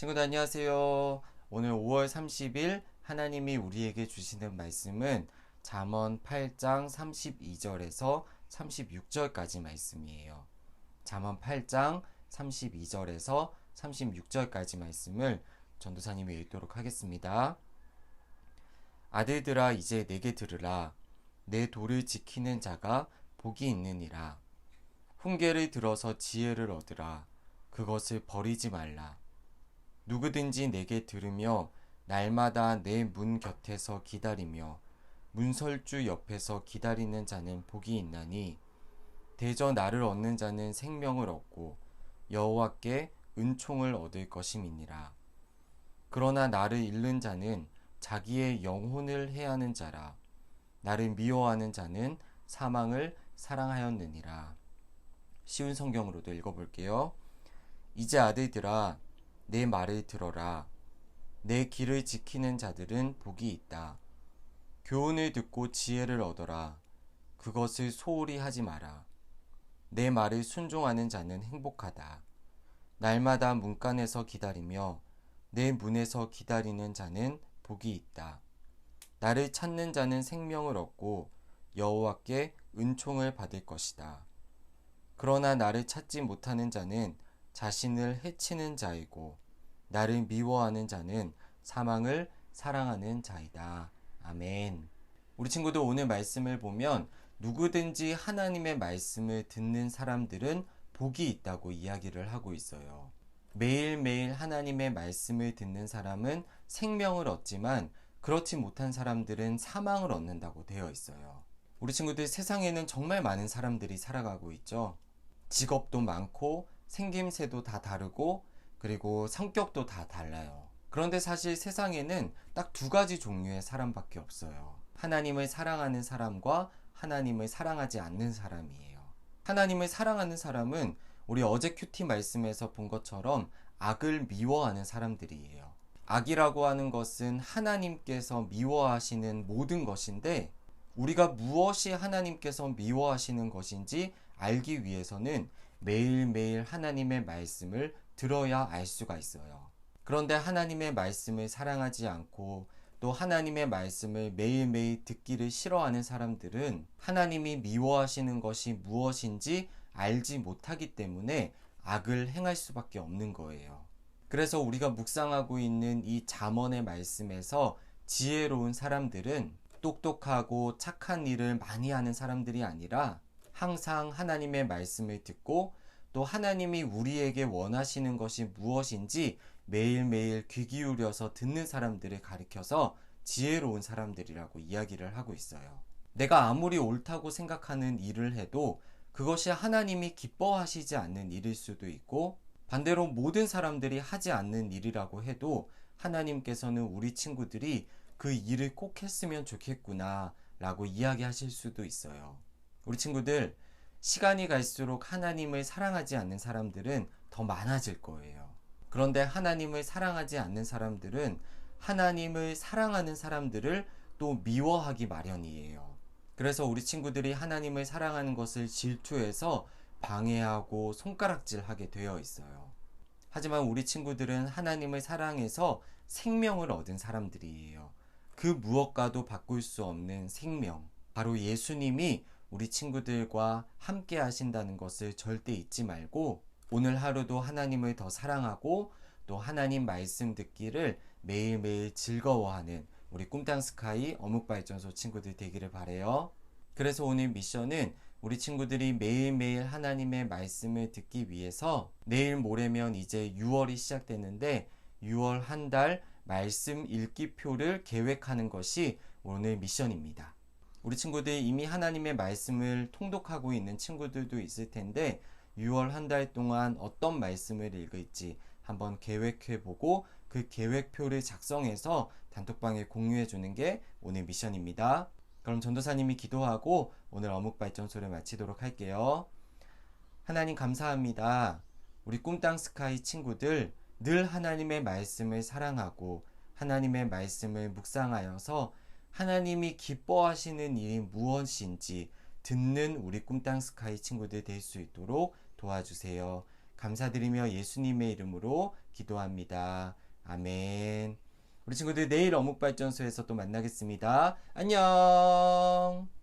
친구들 안녕하세요. 오늘 5월 30일 하나님이 우리에게 주시는 말씀은 잠언 8장 32절에서 36절까지 말씀이에요. 잠언 8장 32절에서 36절까지 말씀을 전도사님이 읽도록 하겠습니다. 아들들아 이제 내게 들으라 내 도를 지키는 자가 복이 있느니라 훈계를 들어서 지혜를 얻으라 그것을 버리지 말라 누구든지 내게 들으며 날마다 내 문 곁에서 기다리며 문설주 옆에서 기다리는 자는 복이 있나니 대저 나를 얻는 자는 생명을 얻고 여호와께 은총을 얻을 것임이니라. 그러나 나를 잃는 자는 자기의 영혼을 해하는 자라. 나를 미워하는 자는 사망을 사랑하였느니라. 쉬운 성경으로도 읽어볼게요. 이제 아들들아, 내 말을 들어라. 내 길을 지키는 자들은 복이 있다. 교훈을 듣고 지혜를 얻어라. 그것을 소홀히 하지 마라. 내 말을 순종하는 자는 행복하다. 날마다 문간에서 기다리며 내 문에서 기다리는 자는 복이 있다. 나를 찾는 자는 생명을 얻고 여호와께 은총을 받을 것이다. 그러나 나를 찾지 못하는 자는 자신을 해치는 자이고 나를 미워하는 자는 사망을 사랑하는 자이다. 아멘. 우리 친구들 오늘 말씀을 보면 누구든지 하나님의 말씀을 듣는 사람들은 복이 있다고 이야기를 하고 있어요. 매일매일 하나님의 말씀을 듣는 사람은 생명을 얻지만 그렇지 못한 사람들은 사망을 얻는다고 되어 있어요. 우리 친구들 세상에는 정말 많은 사람들이 살아가고 있죠. 직업도 많고 생김새도 다 다르고 그리고 성격도 다 달라요. 그런데 사실 세상에는 딱 두 가지 종류의 사람밖에 없어요. 하나님을 사랑하는 사람과 하나님을 사랑하지 않는 사람이에요. 하나님을 사랑하는 사람은 우리 어제 큐티 말씀에서 본 것처럼 악을 미워하는 사람들이에요. 악이라고 하는 것은 하나님께서 미워하시는 모든 것인데 우리가 무엇이 하나님께서 미워하시는 것인지 알기 위해서는 매일매일 하나님의 말씀을 들어야 알 수가 있어요. 그런데 하나님의 말씀을 사랑하지 않고 또 하나님의 말씀을 매일매일 듣기를 싫어하는 사람들은 하나님이 미워하시는 것이 무엇인지 알지 못하기 때문에 악을 행할 수밖에 없는 거예요. 그래서 우리가 묵상하고 있는 이 잠언의 말씀에서 지혜로운 사람들은 똑똑하고 착한 일을 많이 하는 사람들이 아니라 항상 하나님의 말씀을 듣고 또 하나님이 우리에게 원하시는 것이 무엇인지 매일매일 귀 기울여서 듣는 사람들을 가리켜서 지혜로운 사람들이라고 이야기를 하고 있어요. 내가 아무리 옳다고 생각하는 일을 해도 그것이 하나님이 기뻐하시지 않는 일일 수도 있고 반대로 모든 사람들이 하지 않는 일이라고 해도 하나님께서는 우리 친구들이 그 일을 꼭 했으면 좋겠구나 라고 이야기하실 수도 있어요. 우리 친구들, 시간이 갈수록 하나님을 사랑하지 않는 사람들은 더 많아질 거예요. 그런데 하나님을 사랑하지 않는 사람들은 하나님을 사랑하는 사람들을 또 미워하기 마련이에요. 그래서 우리 친구들이 하나님을 사랑하는 것을 질투해서 방해하고 손가락질하게 되어 있어요. 하지만 우리 친구들은 하나님을 사랑해서 생명을 얻은 사람들이에요. 그 무엇과도 바꿀 수 없는 생명. 바로 예수님이 우리 친구들과 함께 하신다는 것을 절대 잊지 말고 오늘 하루도 하나님을 더 사랑하고 또 하나님 말씀 듣기를 매일매일 즐거워하는 우리 꿈땅 스카이 어묵발전소 친구들 되기를 바래요. 그래서 오늘 미션은 우리 친구들이 매일매일 하나님의 말씀을 듣기 위해서 내일 모레면 이제 6월이 시작되는데 6월 한 달 말씀 읽기표를 계획하는 것이 오늘 미션입니다. 우리 친구들 이미 하나님의 말씀을 통독하고 있는 친구들도 있을 텐데 6월 한 달 동안 어떤 말씀을 읽을지 한번 계획해 보고 그 계획표를 작성해서 단톡방에 공유해 주는 게 오늘 미션입니다. 그럼 전도사님이 기도하고 오늘 어묵 발전소를 마치도록 할게요. 하나님 감사합니다. 우리 꿈땅 스카이 친구들 늘 하나님의 말씀을 사랑하고 하나님의 말씀을 묵상하여서 하나님이 기뻐하시는 일이 무엇인지 듣는 우리 꿈땅 스카이 친구들 될 수 있도록 도와주세요. 감사드리며 예수님의 이름으로 기도합니다. 아멘. 우리 친구들 내일 어묵발전소에서 또 만나겠습니다. 안녕!